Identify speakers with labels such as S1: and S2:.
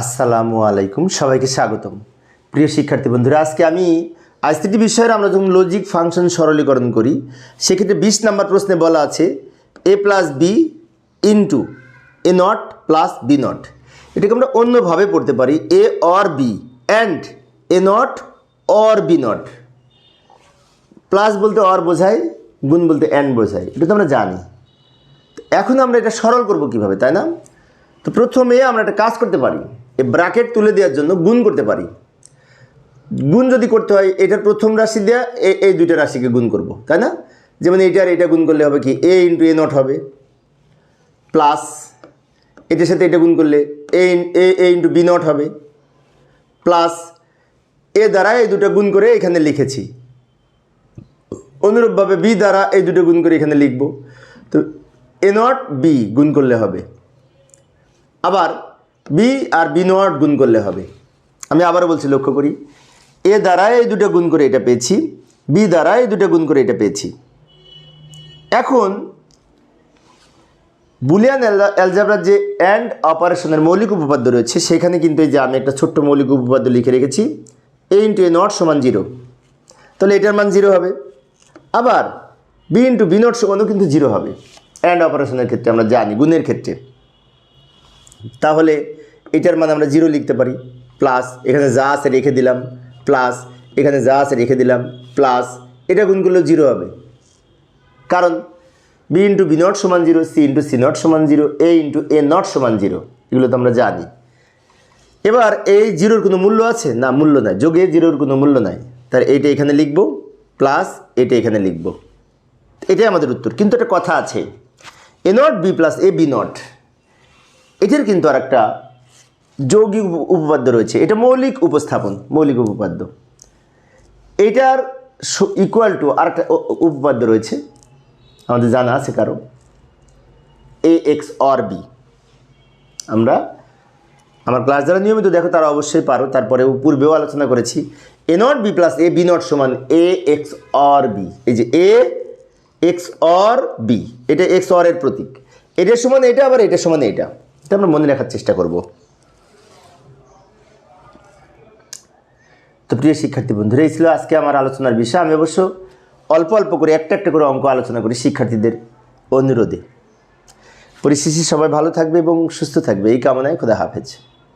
S1: আসসালামু আলাইকুম, সবাইকে স্বাগতম। প্রিয় শিক্ষার্থী বন্ধুরা, আজকে আমি আইসিটি বিষয়ের আমরা যখন লজিক ফাংশন সরলীকরণ করি, সেক্ষেত্রে বিশ নাম্বার প্রশ্নে বলা আছে A plus B into A not plus B not এটাকে আমরা অন্যভাবে পড়তে পারি A or B and A not or B not plus বলতে অর বোঝায়, গুণ বলতে অ্যান্ড বোঝায়, এটা তো আমরা জানি। এখন আমরা এটা সরল করব কীভাবে, তাই না? তো প্রথমে আমরা একটা কাজ করতে পারি। এই ব্র্যাকেট তুলে দেওয়ার জন্য গুণ করতে পারি। গুণ যদি করতে হয়, এটার প্রথম রাশি দেওয়া এই দুইটা রাশিকে গুণ করব, তাই না? যেমন এইটার এটা গুণ করলে হবে কি এ ইন্টু এ নট হবে প্লাস এটার সাথে এটা গুণ করলে A A into B not হবে প্লাস এ দ্বারা এই দুটো গুণ করে এখানে লিখেছি। অনুরূপভাবে বি দ্বারা এই দুটো গুণ করে এখানে লিখব। তো এ নট বি গুণ করলে হবে। আবার বি আর বি নট গুণ করলে হবে। আমি আবারও বলছি, লক্ষ্য করি। এ দ্বারা এই দুটো গুণ করে এটা পেয়েছি বি দ্বারা এই দুটো গুণ করে এটা পেয়েছি। এখন, বুলিয়ান অ্যালজাবরার যে অ্যান্ড অপারেশনের মৌলিক উপপাদ্য রয়েছে, সেখানে কিন্তু এই যে আমি একটা ছোট্ট মৌলিক উপপাদ্য লিখে রেখেছি এ ইন্টু এ নট সমান জিরো তাহলে এটার মান জিরো হবে। আবার বি ইন্টু বি নট সমানও কিন্তু জিরো হবে। অ্যান্ড অপারেশনের ক্ষেত্রে আমরা জানি, গুণের ক্ষেত্রে। তাহলে এটার মান আমরা জিরো লিখতে পারি প্লাস এখানে যা আছে রেখে দিলাম প্লাস এখানে যা আছে রেখে দিলাম প্লাস এটা গুণ করলেও জিরো হবে। কারণ বি ইন্টু বি নট সমান zero C into C not সমান zero A into A not সমান জিরো এগুলো তো আমরা জানি। এবার এই জিরোর কোনো মূল্য আছে? না, মূল্য নাই। যোগে জিরোর কোনো মূল্য নাই। তার এইটা এখানে লিখব প্লাস এটা এখানে লিখব। এটাই আমাদের উত্তর, কিন্তু একটা কথা আছে A not B plus A B not এটার কিন্তু আর একটা যৌগিক উপ- উপপাদ্য রয়েছে। এটা মৌলিক উপস্থাপন, মৌলিক উপপাদ্য। এটার ইকুয়াল টু আর একটা উপপাদ্য রয়েছে। আমাদের জানা আছে কারও। এ এক্স অর বি আমরা আমার ক্লাস যারা নিয়মিত দেখো তারা অবশ্যই পারো। তারপরে পূর্বেও আলোচনা করেছি। A not B plus A B not সমান এ এক্স অর বি এই যে এ এক্স অর বি এটা এক্স অর এর প্রতীক। এটার সমান এটা, আবার এটার সমান এটা। এটা আমরা মনে রাখার চেষ্টা করব। তো প্রিয় শিক্ষার্থী বন্ধুরা, এই ছিল আজকে আমার আলোচনার বিষয়। আমি অবশ্য অল্প অল্প করে একটা একটা করে অঙ্ক আলোচনা করি শিক্ষার্থীদের অনুরোধে। পরিশেষে সবাই ভালো থাকবে এবং সুস্থ থাকবে। এই কামনায় খোদা হাফেজ।